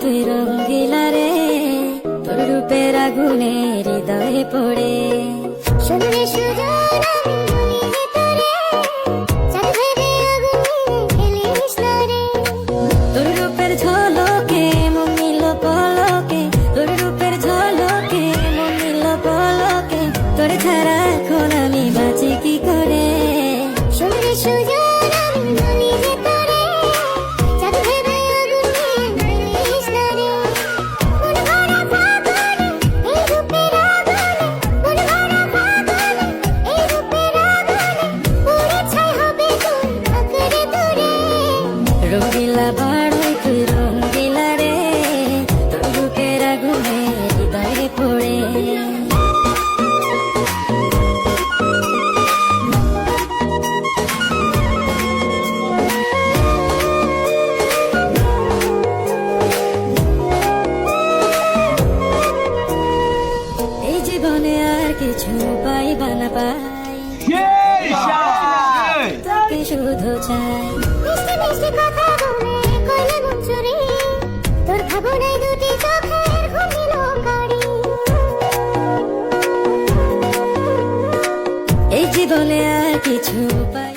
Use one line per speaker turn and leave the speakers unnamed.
তুই রঙ্গিলা রে তোর রূপের আগুনে হৃদয়ে পড়ে
শুনলে সুজন তোর
রূপের ঝলকে মন নিল পলকে তোর রূপের ঝলকে মন নিল পলকে তোর ছাড়া রঙ্গিলা বড়ই তুই রঙ্গিলা রে তোর রূপের আগুনে হৃদয়ে পড়ে জীবনে আর কিছু পাইবা না পাই শুধু চাই
মিষ্টি মিষ্টি কথা বলে কইলে মন চুরি তোর ভাবনায় দুটি চোখের ঘুমিল গাড়ি।
এই জীবনে আর কিছু পাই